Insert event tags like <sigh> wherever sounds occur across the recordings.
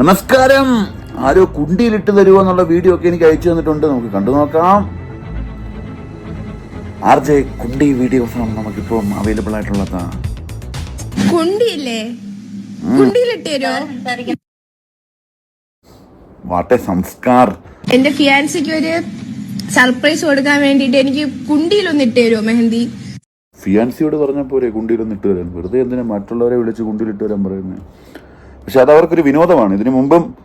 നമസ്കാരം. ആരോ കുണ്ടിയിലിട്ട് തരുമോ എന്നുള്ള വീഡിയോ ഒക്കെ എനിക്ക് അയച്ചു തന്നിട്ടുണ്ട്. നമുക്ക് കണ്ടു നോക്കാം. ആർ ജെ കുണ്ടി വീഡിയോസ് ആണ് നമുക്കിപ്പം അവൈലബിൾ ആയിട്ടുള്ളത്. കുണ്ടിയില്ലേ? കുണ്ടിയിലിട്ട് തരുമോ വാട്ടെ സംസ്കാർ. എന്റെ ഫിയാൻസിക്ക് ഒരു സർപ്രൈസ് കൊടുക്കാൻ വേണ്ടിട്ട് എനിക്ക് കുണ്ടിയിലൊന്ന് ഇട്ട് തരുമോ മെഹന്തി? ഫിയാൻസിയോട് പറഞ്ഞ പോലെ കുണ്ടിയിലൊന്നും ഇട്ട് തരാൻ. വെറുതെ എന്തിനാ മറ്റുള്ളവരെ വിളിച്ച് കുണ്ടിയിലിട്ട് വരാൻ പറയുന്നത് പക്ഷെ അത് അവർക്കൊരു വിനോദമാണ്. ഇതിനു മുമ്പും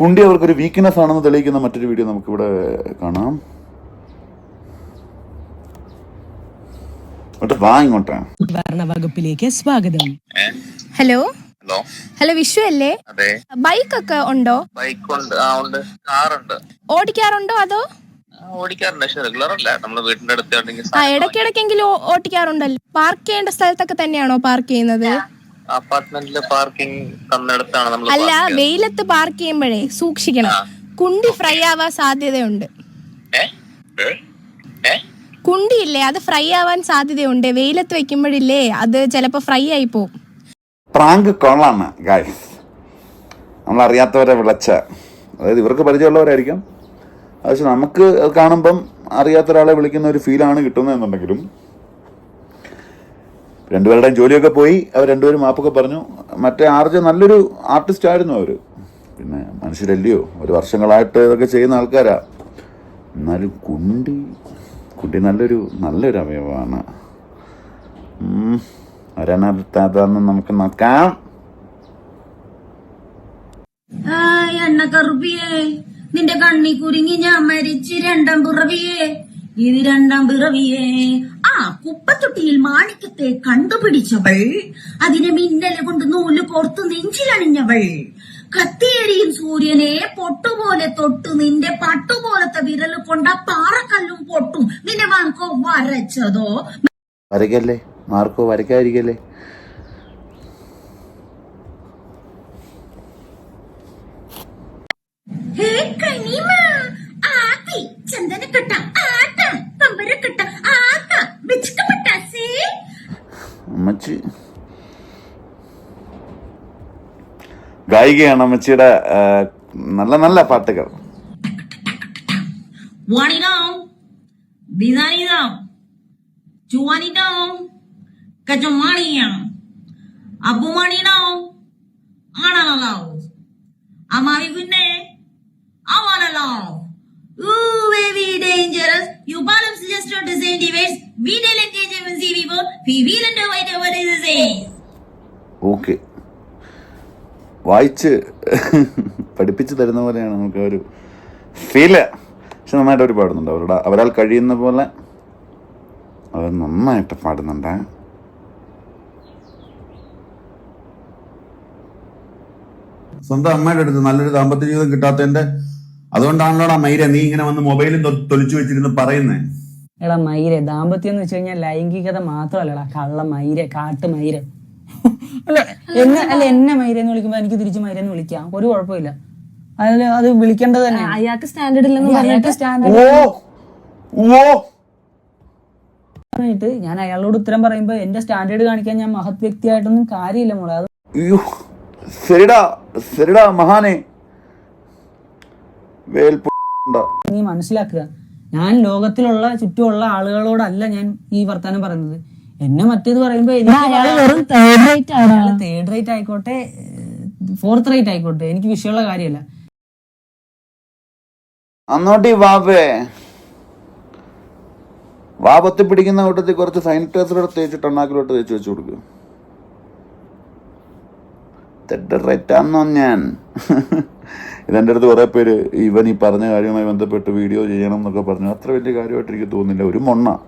കുണ്ടി അവർക്കൊരു വീക്ക്നെസ് ആണെന്ന് തെളിയിക്കുന്ന മറ്റൊരു വീഡിയോ നമുക്കിവിടെ കാണാം. ഭരണവകുപ്പിലേക്ക് സ്വാഗതം. ഹലോ? ഹലോ? ഹലോ വിഷു അല്ലേ? അതെ. ബൈക്ക് ഒക്കെ ഉണ്ടോ? ബൈക്ക് ഉണ്ട് ആ ഉണ്ട്. കാറുണ്ട്. ഓടിക്കാറുണ്ടോ അതോ? ഓടിക്കാറുണ്ട്. പക്ഷെ റെഗുലർ അല്ല. നമ്മൾ വീടിന്റെ അടുത്ത് ആ ഇടയ്ക്കിടയ്ക്കെങ്കിലും ഓടിക്കാറുണ്ടല്ലോ. പാർക്ക് ചെയ്യേണ്ട സ്ഥലത്തൊക്കെ തന്നെയാണോ പാർക്ക് ചെയ്യുന്നത്? അപ്പാർട്ട്മെന്റിൽ പാർക്കിംഗ് തന്നിടത്താണ് നമ്മൾ അല്ല വെയിലത്ത് പാർക്ക് ചെയ്യുമ്പോഴേ സൂക്ഷിക്കണം. കുണ്ടി ഫ്രൈ ആവാൻ സാധ്യതയുണ്ട്. കുണ്ടിയില്ലേ അത് ഫ്രൈ ആവാൻ സാധ്യതയുണ്ട്. വെയിലത്ത് വെക്കുമ്പോഴില്ലേ അത് ചിലപ്പോ ഫ്രൈ ആയി പോകും പ്രാങ്ക് കൊള്ളാണ് ഗായ്സ് നമ്മൾ അറിയാത്തവരെ വിളച്ച അതായത് ഇവർക്ക് പരിചയമുള്ളവരായിരിക്കും. പക്ഷെ നമുക്ക് കാണുമ്പം അറിയാത്ത ഒരാളെ വിളിക്കുന്ന ഒരു ഫീലാണ് കിട്ടുന്നത് എന്നുണ്ടെങ്കിലും രണ്ടുപേരുടെയും ജോലിയൊക്കെ പോയി അവർ രണ്ടുപേരും മാപ്പൊക്കെ പറഞ്ഞു. മറ്റേ ആർജ നല്ലൊരു ആർട്ടിസ്റ്റ് ആയിരുന്നു അവർ പിന്നെ മനുഷ്യരല്ലയോ? ഒരു വർഷങ്ങളായിട്ട് ഇതൊക്കെ ചെയ്യുന്ന ആൾക്കാരാ. എന്നാലും കുണ്ടി കുണ്ടി നല്ലൊരു നല്ലൊരു അവയവമാണ്. ഉം. ഒരെണ്ണത്താന്ന് നമുക്ക് നോക്കാം. ആയ് എണ്ണ കറുപ്പിയേ നിന്റെ കണ്ണി കുരുങ്ങി ഞാൻ മരിച്ച് രണ്ടാം പിറവിയേ. ഇത് രണ്ടാം പിറവിയേ. കുപ്പത്തൊട്ടിയിൽ മാണിക്യത്തെ കണ്ടുപിടിച്ചവൾ അതിനെ മിന്നലെ കൊണ്ട് നൂൽ കോർത്തു നെഞ്ചിലണിഞ്ഞവൾ. കത്തിയേരിയും സൂര്യനെ പൊട്ടുപോലെ തൊട്ടു നിന്റെ പട്ടുപോലത്തെ വിരൽ കൊണ്ട പാറക്കല്ലും പൊട്ടും. നിന്നെ വാക്കോ വരച്ചതോ? വരയ്ക്കല്ലേ? മാർക്കോ വരയ്ക്കാതിരിക്കല്ലേ? ഹേ കനിമ ആത്തി ചന്ദനക്കട്ട. അമ്മച്ചി ഗായികയാണ് അമ്മച്ചിയുടെ നല്ല നല്ല പാട്ടുകൾ. Ooh, dangerous. You bottoms just not the okay വായിച്ച് പഠിപ്പിച്ചു തരുന്ന പോലെയാണ് നമുക്ക് ഒരു ഫീൽ പക്ഷെ നന്നായിട്ട് അവർ പാടുന്നുണ്ട്. അവരുടെ അവരാൽ കഴിയുന്ന പോലെ അവർ നന്നായിട്ട് പാടുന്നുണ്ട്. സ്വന്തം അമ്മയുടെ അടുത്ത് നല്ലൊരു ദാമ്പത്യ ജീവിതം കിട്ടാത്തതിന്റെ അതുകൊണ്ടാണല്ലോ മൈര നീ ഇങ്ങനെ വന്ന് മൊബൈലും തൊലിച്ചു വെച്ചിരുന്ന് പറയുന്നേ? എടാ മയിരെ ദാമ്പത്യം എന്ന് വെച്ച് കഴിഞ്ഞാൽ ലൈംഗികത മാത്രമല്ലടാ. കള്ള മയിരെ കാട്ട് മയിരെ. അല്ല എന്നെ അല്ല എന്നെ മയിരെ എന്ന് വിളിക്കുമ്പോ എനിക്ക് തിരിച്ച് മയിരെ എന്ന് വിളിക്കാം. ഒരു കുഴപ്പമില്ല. അതിൽ അത് വിളിക്കേണ്ടത് തന്നെ. അയാൾക്ക് സ്റ്റാൻഡേർഡ് ഇല്ലെന്ന് പറഞ്ഞിട്ട്? സ്റ്റാൻഡേർഡ് പറഞ്ഞിട്ട് ഞാൻ അയാളോട് ഉത്തരം പറയുമ്പോ എന്റെ സ്റ്റാൻഡേർഡ് കാണിക്കാൻ ഞാൻ മഹത് വ്യക്തിയായിട്ടൊന്നും കാര്യമില്ല മോളെ. അത് ശരിടാ ശരിടാ മഹാനെ. വേൽ നീ മനസ്സിലാക്കുക. ഞാൻ ലോകത്തിലുള്ള ചുറ്റുമുള്ള ആളുകളോടല്ല ഞാൻ ഈ വർത്താനം പറയുന്നത്. എന്നെ മറ്റേത് പറയുമ്പോ തേർഡ് റേറ്റ് ആയിക്കോട്ടെ ഫോർത്ത് റേറ്റ് ആയിക്കോട്ടെ. എനിക്ക് വിഷയമുള്ള കാര്യമല്ല. അന്നോട്ടി വാവേ. വാ പിടിക്കുന്ന കൂട്ടത്തിൽ കുറച്ച് സാനിറ്റൈസറോടെ തേച്ചിട്ട് എണ്ണാക്കിലോട്ട് തേച്ച് വെച്ച് കൊടുക്കും. തെറ്ററേറ്റാന്നോ ഞാൻ? <laughs> ഇതെന്റെ അടുത്ത് കുറേ പേര് ഇവൻ ഈ പറഞ്ഞ കാര്യവുമായി ബന്ധപ്പെട്ട് വീഡിയോ ചെയ്യണം എന്നൊക്കെ പറഞ്ഞു. അത്ര വലിയ കാര്യമായിട്ട് എനിക്ക് തോന്നുന്നില്ല. ഒരു മൊണ്ണ.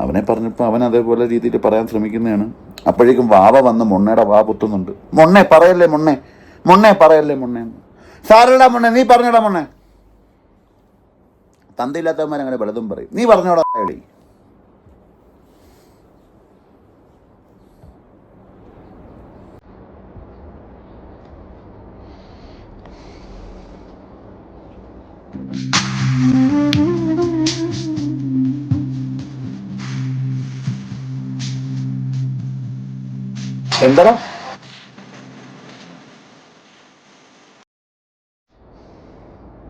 അവനെ പറഞ്ഞപ്പോൾ അവൻ അതേപോലെ രീതിയിൽ പറയാൻ ശ്രമിക്കുന്നതാണ്. അപ്പോഴേക്കും വാവ വന്ന് മൊണ്ണയുടെ വാ പൊത്തുന്നുണ്ട് മൊണ്ണെ പറയല്ലേ മൊണ്ണെ? മൊണ്ണെ പറയല്ലേ മൊണ്ണെ? സാരടാ മൊണ്ണെ നീ പറഞ്ഞടാ മൊണ്ണെ? തന്തയില്ലാത്തവന്മാരങ്ങനെ പലതും പറയും. നീ പറഞ്ഞോടാ അയാളി എന്താടാ?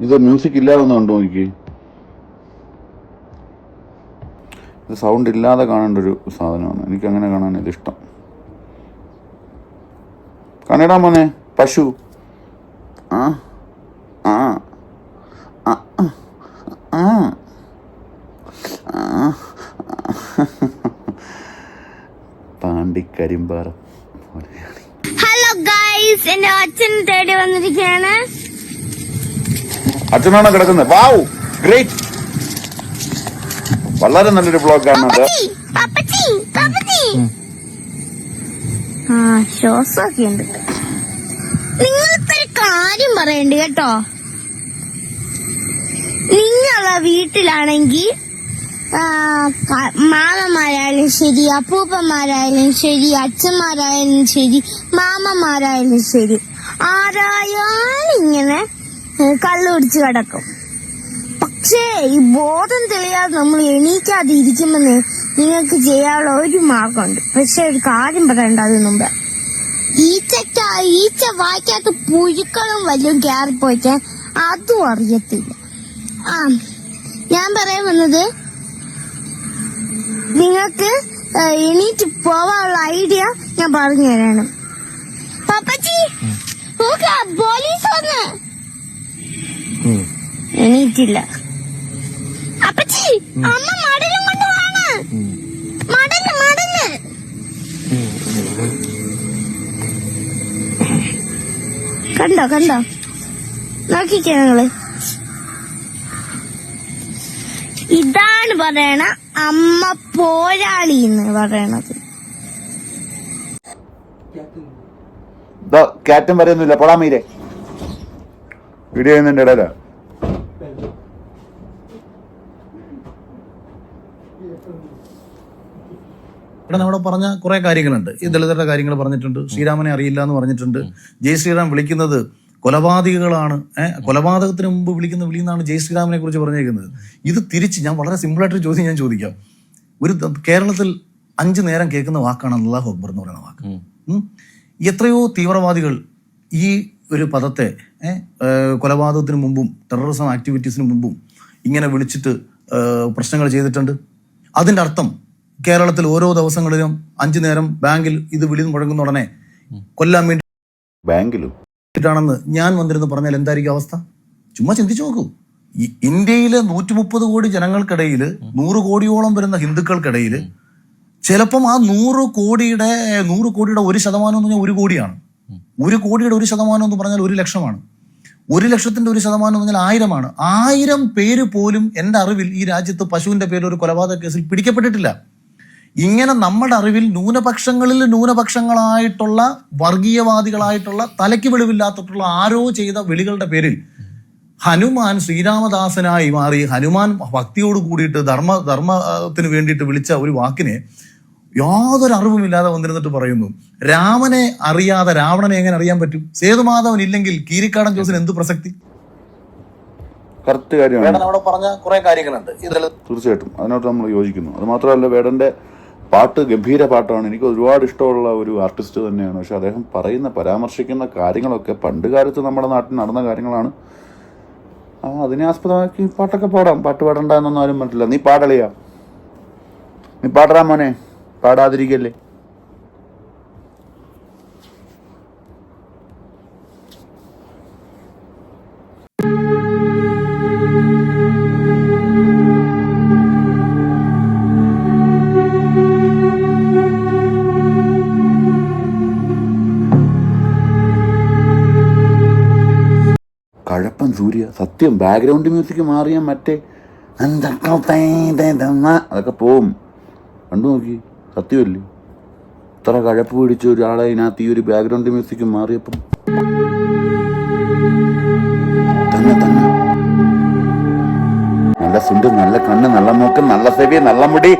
ഇത് മ്യൂസിക് ഇല്ലാതെ ഒന്ന് കണ്ടു നോക്കി ഇത് സൗണ്ട് ഇല്ലാതെ കാണേണ്ട ഒരു സാധനമാണ്. എനിക്ക് അങ്ങനെ കാണാൻ ഇത് ഇഷ്ടം. കണ്ണടാ മോനെ പശു. ആ ആ ആ ആ പാണ്ടിക്കരിമ്പാറ പോലെയാണ് ഹലോ ഗൈസ് എന്റെ അച്ഛൻ തേടി വന്നിരിക്കുകയാണ് അച്ഛനാണ് കിടക്കുന്നത്. വാവ് ഗ്രേറ്റ് വളരെ നല്ലൊരു ബ്ലോഗാണ് അത്. ശ്വാസമൊക്കെ ഉണ്ട്. കാര്യം പറയണ്ട് കേട്ടോ. നിങ്ങളെ വീട്ടിലാണെങ്കിൽ മാമന്മാരായാലും ശരി അപ്പൂപ്പന്മാരായാലും ശരി അച്ഛന്മാരായാലും ശരി മാമന്മാരായാലും ശരി ആരായാലും ഇങ്ങനെ കള്ളു കുടിച്ച് കിടക്കും. പക്ഷേ ഈ ബോധം തെളിയാതെ നമ്മൾ എണീക്കാതെ ഇരിക്കുമെന്ന് നിങ്ങൾക്ക് ചെയ്യാനുള്ള ഒരു മാർഗമുണ്ട്. പക്ഷെ ഒരു കാര്യം പറയണ്ട അതിന് മുമ്പ്. ഈച്ചക്ക ഈച്ച വായിക്കാത്ത പുഴുക്കളും വല്ലതും കയറിപ്പോയിക്കാൻ അതും അറിയത്തില്ല. ആ ഞാൻ പറയാൻ വന്നത് നിങ്ങൾക്ക് എണീറ്റ് പോവാനുള്ള ഐഡിയ ഞാൻ പറഞ്ഞു തരാണ്. പപ്പച്ചി നോക്ക്, പോലീസ് വന്ന് എണീറ്റില്ല. അപ്പച്ചി അമ്മ മടലും കൊണ്ടുവാണ് മടൽ മടൽ. കണ്ടോ കണ്ടോ? നോക്കിക്കേ നിങ്ങൾ. ഇതാണ് പറയണ അമ്മ പോരാളി എന്ന് പറയണത്. കാറ്റും വരെയൊന്നുമില്ല. പൊളാമീരെ വീഡിയോ ചെയ്യുന്നുണ്ട് ഇടയിലാ. ഇവിടെ നമ്മുടെ പറഞ്ഞ കുറെ കാര്യങ്ങളുണ്ട്. ഈ ദളിതരുടെ കാര്യങ്ങൾ പറഞ്ഞിട്ടുണ്ട്. ശ്രീരാമനെ അറിയില്ല എന്ന് പറഞ്ഞിട്ടുണ്ട്. ജയ് ശ്രീറാം വിളിക്കുന്നത് കൊലപാതകങ്ങളാണ് ഏഹ് കൊലപാതകത്തിന് മുമ്പ് വിളിക്കുന്ന വിളി എന്നാണ് ജയ് ശ്രീരാമനെ കുറിച്ച് പറഞ്ഞേക്കുന്നത്. ഇത് തിരിച്ച് ഞാൻ വളരെ സിമ്പിളായിട്ടൊരു ചോദ്യം ഞാൻ ചോദിക്കാം. ഒരു കേരളത്തിൽ അഞ്ചു നേരം കേൾക്കുന്ന വാക്കാണ് അള്ളാഹു അക്ബർ എന്ന് പറയുന്ന വാക്ക്. എത്രയോ തീവ്രവാദികൾ ഈ ഒരു പദത്തെ കൊലപാതകത്തിന് മുമ്പും ടെററിസം ആക്ടിവിറ്റീസിന് മുമ്പും ഇങ്ങനെ വിളിച്ചിട്ട് പ്രശ്നങ്ങൾ ചെയ്തിട്ടുണ്ട്. അതിന്റെ അർത്ഥം കേരളത്തിൽ ഓരോ ദിവസങ്ങളിലും അഞ്ചു നേരം ബാങ്കിൽ ഇത് വിളി മുഴങ്ങുന്ന ഉടനെ കൊല്ലാൻ വേണ്ടി ബാങ്കിലും? ഞാൻ വന്നിരുന്ന് പറഞ്ഞാൽ എന്തായിരിക്കും അവസ്ഥ? ചുമ്മാ ചിന്തിച്ചു നോക്കൂ. ഇന്ത്യയിലെ നൂറ്റി മുപ്പത് കോടി ജനങ്ങൾക്കിടയിൽ നൂറ് കോടിയോളം വരുന്ന ഹിന്ദുക്കൾക്കിടയിൽ ചിലപ്പം ആ നൂറ് കോടിയുടെ നൂറ് കോടിയുടെ ഒരു ശതമാനം എന്ന് പറഞ്ഞാൽ ഒരു കോടിയാണ്. ഒരു കോടിയുടെ ഒരു ശതമാനം എന്ന് പറഞ്ഞാൽ ഒരു ലക്ഷമാണ്. ഒരു ലക്ഷത്തിന്റെ ഒരു ശതമാനം എന്ന് പറഞ്ഞാൽ ആയിരമാണ്. ആയിരം പേര് പോലും എന്റെ അറിവിൽ ഈ രാജ്യത്ത് പശുവിന്റെ പേരിൽ ഒരു കൊലപാതക കേസിൽ പിടിക്കപ്പെട്ടിട്ടില്ല. ഇങ്ങനെ നമ്മുടെ അറിവിൽ ന്യൂനപക്ഷങ്ങളിൽ ന്യൂനപക്ഷങ്ങളായിട്ടുള്ള വർഗീയവാദികളായിട്ടുള്ള തലയ്ക്ക് വെളിവില്ലാത്തിട്ടുള്ള ആരോ ചെയ്ത വിളികളുടെ പേരിൽ ഹനുമാൻ ശ്രീരാമദാസനായി മാറി ഹനുമാൻ ഭക്തിയോട് കൂടിയിട്ട് ധർമ്മ ധർമ്മത്തിന് വേണ്ടിയിട്ട് വിളിച്ച ഒരു വാക്കിനെ യാതൊരു അറിവുമില്ലാതെ വന്നിരുന്നിട്ട് പറയുന്നു. രാമനെ അറിയാതെ രാവണനെ എങ്ങനെ അറിയാൻ പറ്റും? സേതുമാധവൻ ഇല്ലെങ്കിൽ കീരിക്കാടൻ ജോസിന് എന്ത് പ്രസക്തി? കറക്റ്റ് കാര്യമാണ്. അവിടെ പറഞ്ഞ കുറെ കാര്യങ്ങളുണ്ട്. ഇതിൽ തീർച്ചയായിട്ടും. അതിനോട് നമ്മൾ യോജിക്കുന്നു. അത് മാത്രമല്ല വേടന്റെ പാട്ട് ഗംഭീര പാട്ടാണ്. എനിക്ക് ഒരുപാട് ഇഷ്ടമുള്ള ഒരു ആർട്ടിസ്റ്റ് തന്നെയാണ്. പക്ഷെ അദ്ദേഹം പറയുന്ന പരാമർശിക്കുന്ന കാര്യങ്ങളൊക്കെ പണ്ട് കാലത്ത് നമ്മുടെ നാട്ടിൽ നടന്ന കാര്യങ്ങളാണ്. ആ അതിനെ ആസ്പദമാക്കി പാട്ടൊക്കെ പാടാം. പാട്ട് പാടണ്ട എന്നൊന്നും ആരും പറ്റില്ല നീ പാടളിയാ. നീ പാടറാ മോനെ. പാടാതിരിക്കല്ലേ? കഴപ്പൻ സൂര്യ സത്യം ബാക്ക്ഗ്രൗണ്ട് മ്യൂസിക് മാറിയാൽ മറ്റേ അതൊക്കെ പോവും. കണ്ടു നോക്കി. സത്യമല്ലേ? ഇത്ര കഴപ്പ് പിടിച്ച ഒരാളെ ഇതിനകത്ത് ഈ ഒരു ബാക്ക്ഗ്രൗണ്ട് മ്യൂസിക് മാറിയപ്പം. നല്ല സുണ്ട് നല്ല കണ്ണ് നല്ല മൂക്ക് നല്ല സെവി നല്ല മുടി.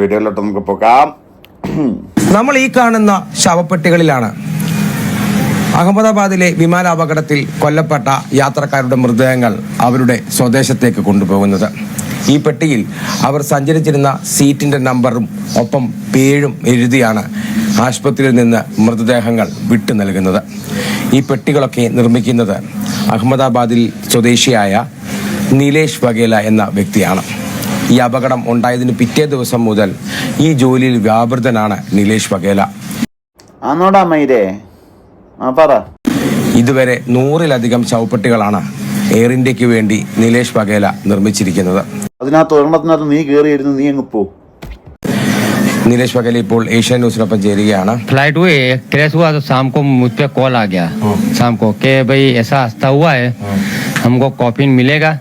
മറ്റൊരു വീഡിയോയിലോട്ട് നമുക്ക് പോകാം. നമ്മൾ ഈ കാണുന്ന ശവപ്പെട്ടികളിലാണ് അഹമ്മദാബാദിലെ വിമാനാപകടത്തിൽ കൊല്ലപ്പെട്ട യാത്രക്കാരുടെ മൃതദേഹങ്ങൾ അവരുടെ സ്വദേശത്തേക്ക് കൊണ്ടുപോകുന്നത്. ഈ പെട്ടിയിൽ അവർ സഞ്ചരിച്ചിരുന്ന സീറ്റിന്റെ നമ്പറും ഒപ്പം പേരും എഴുതിയാണ് ആശുപത്രിയിൽ നിന്ന് മൃതദേഹങ്ങൾ വിട്ടു നൽകുന്നത്. ഈ പെട്ടികളൊക്കെ നിർമ്മിക്കുന്നത് അഹമ്മദാബാദിൽ സ്വദേശിയായ നീലേഷ് വഗേല എന്ന വ്യക്തിയാണ്. ഈ അപകടം ഉണ്ടായതിന് പിറ്റേ ദിവസം മുതൽ ഈ ജോലിയിൽ വ്യാപൃതനാണ് നിലേഷ് വഗേല ആന്നോടാ മൈരേ ആ പറ ഇതുവരെ നൂറിലധികം ശവപ്പെട്ടികളാണ് എയർ ഇന്ത്യക്ക് വേണ്ടി നിലേഷ് വഗേല നിർമ്മിച്ചിരിക്കുന്നത് അതിനകത്ത് ഒരെണ്ണത്തിനകത്ത് നീ കയറിയിരുന്നു നീ അങ്ങ് പോ നിലേഷ് വഗേല ഇപ്പോൾ ഏഷ്യ ന്യൂസിനൊപ്പം ചേരുകയാണ് फ्लाइट हुई क्रैश हुआ तो शाम को मुझ पे कॉल आ गया शाम को कि भाई ऐसा हादसा हुआ है हमको कॉफिन मिलेगा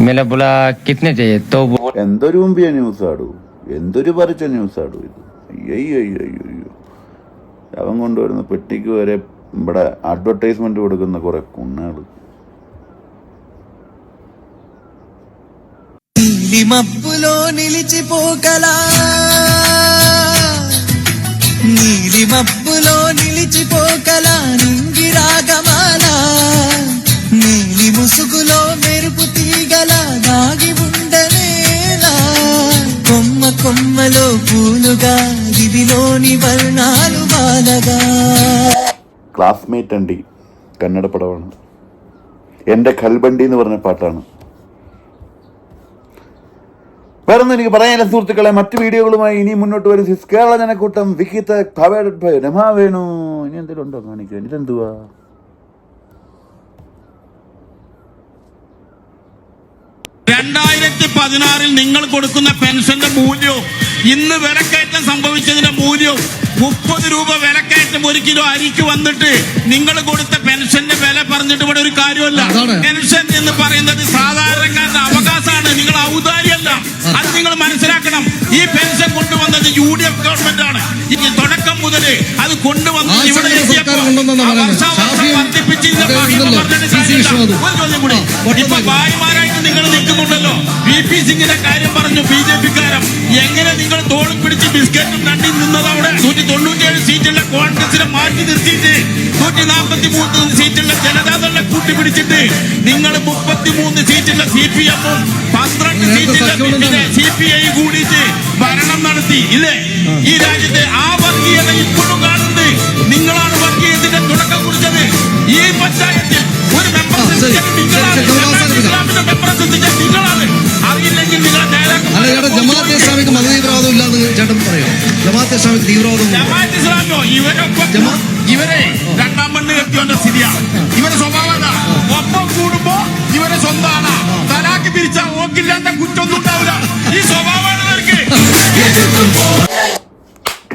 मैंने बोला कितने चाहिए तो वो എന്തൊരു മുമ്പിയ ന്യൂസ് ആടു എന്തൊരു പറിച്ച ന്യൂസ് ആടു ഇത് അയ്യോ അയ്യോ അയ്യോ അയ്യോ ശവം കൊണ്ടുവരുന്ന പെട്ടിക്ക് വരെ ഇവിടെ അഡ്വർടൈസ്മെന്റ് കൊടുക്കുന്ന കുറെ കുണ്ണുകൾ నీలిమబ్బులో నిలిచిపోగలా నీలిమబ్బులో నిలిచిపోగలా నింగి రాగమాల ക്ലാസ്മേറ്റ് അണ്ടി കന്നഡ പടമാണ് എന്റെ കൽബണ്ടി എന്ന് പറഞ്ഞ പാട്ടാണ്. വേറൊന്നും എനിക്ക് പറയാനില്ല സുഹൃത്തുക്കളെ. മറ്റു വീഡിയോകളുമായി ഇനി മുന്നോട്ട് വരും. സിസ് കേരള ജനക്കൂട്ടം വിഹിത ഭവേഡ് ഭയ വേണു. ഇനി എന്തെങ്കിലും ഉണ്ടോ കാണിക്കാൻ? ഇതെന്തുവാ? രണ്ടായിരത്തി പതിനാറിൽ നിങ്ങൾ കൊടുക്കുന്ന പെൻഷന്റെ മൂല്യവും ഇന്ന് വിലക്കയറ്റം സംഭവിച്ചതിന്റെ മൂല്യവും മുപ്പത് രൂപ വിലക്കയറ്റം ഒരു കിലോ അരിക്ക് വന്നിട്ട് നിങ്ങൾ കൊടുത്ത പെൻഷന്റെ വില പറഞ്ഞിട്ട് ഇവിടെ ഒരു കാര്യമല്ല പെൻഷൻ എന്ന് പറയുന്നത് സാധാരണക്കാരുടെ അവകാശമാണ്. നിങ്ങൾ ഔദാര്യമല്ല. അത് നിങ്ങൾ മനസ്സിലാക്കണം. ഈ പെൻഷൻ കൊണ്ടുവന്നത് യു ഡി എഫ് ഗവൺമെന്റ് ആണ്. ഇനി തുടക്കം മുതൽ അത് കൊണ്ടുവന്ന് ഇവിടെ വർദ്ധിപ്പിച്ചിരുന്ന. ഒരു ചോദ്യം കൂടി. ഇപ്പൊ ഭാര്യമാരായിട്ട് നിങ്ങൾ നിൽക്കുന്നുണ്ടല്ലോ. വി പി സിംഗിന്റെ കാര്യം പറഞ്ഞു ബി ജെ പിക്കാരം എങ്ങനെ നിങ്ങൾ തോളും പിടിച്ച് ബിസ്ക്കറ്റും നണ്ടി നിന്നത് അവിടെ? നൂറ്റി തൊണ്ണൂറ്റിയേഴ് സീറ്റുള്ള കോൺഗ്രസിനെ മാറ്റി നിർത്തിയിട്ട് നൂറ്റി നാൽപ്പത്തി മൂന്ന് സീറ്റുള്ള ജനതാദളിനെ കൂട്ടിപ്പിടിച്ചിട്ട് നിങ്ങൾ മുപ്പത്തി മൂന്ന് സീറ്റുള്ള സി പി എമ്മും പന്ത്രണ്ട് സീറ്റുള്ള സി പി ഐ കൂടിയിട്ട് ഭരണം നടത്തി ഇല്ലേ? ഈ രാജ്യത്തെ ആ വർഗീയത ഇപ്പോഴും കാണുന്നത് നിങ്ങളാണ് വർഗീയത്തിന്റെ തുടക്കം കുറിച്ചത്. ഈ പഞ്ചായത്തിൽ ഒരു മെമ്പർ നിങ്ങളാണ് ജമാഅത്തെ ചേട്ടാ ജമാഅത്തെ ഇസ്ലാമിക്ക് മതതീവ്രവാദം ഇല്ലാന്ന് ചേട്ടൻ പറയോ? ജമാഅത്തെ ഇസ്ലാമിക്ക് തീവ്രവാദം ജമാഅത്ത് ഇസ്ലാമോ ഇവരൊക്കെ ഇവരെ രണ്ടാം മണ്ണ് കെട്ടിയോന്റെ സ്ഥിതിയാണ്. ഇവരെ സ്വഭാവം? ഒപ്പം കൂടുമ്പോ ഇവരെ സ്വന്തമാണ്. തലാക്ക് പിരിച്ച ഓക്കില്ലാത്ത കുറ്റൊന്നും ഉണ്ടാവില്ല. ഈ സ്വഭാവമാണ് ഇവർക്ക്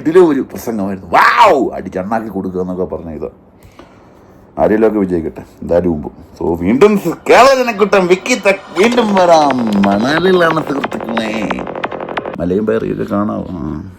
ഇതിലും ഒരു പ്രസംഗമായിരുന്നു. വാവ്! അടിച്ചണ്ണാക്കി കൊടുക്കുക എന്നൊക്കെ പറഞ്ഞ ഇത്. ആരെങ്കിലുമൊക്കെ വിജയിക്കട്ടെ. എന്തായാലും മുമ്പ് സോ വീണ്ടും കേരള ജനക്കൂട്ടം വിക്കി വീണ്ടും വരാം. മണലിലാണ് സുഹൃത്തുക്കളെ. മലയും പേറിയൊക്കെ കാണാം ആ.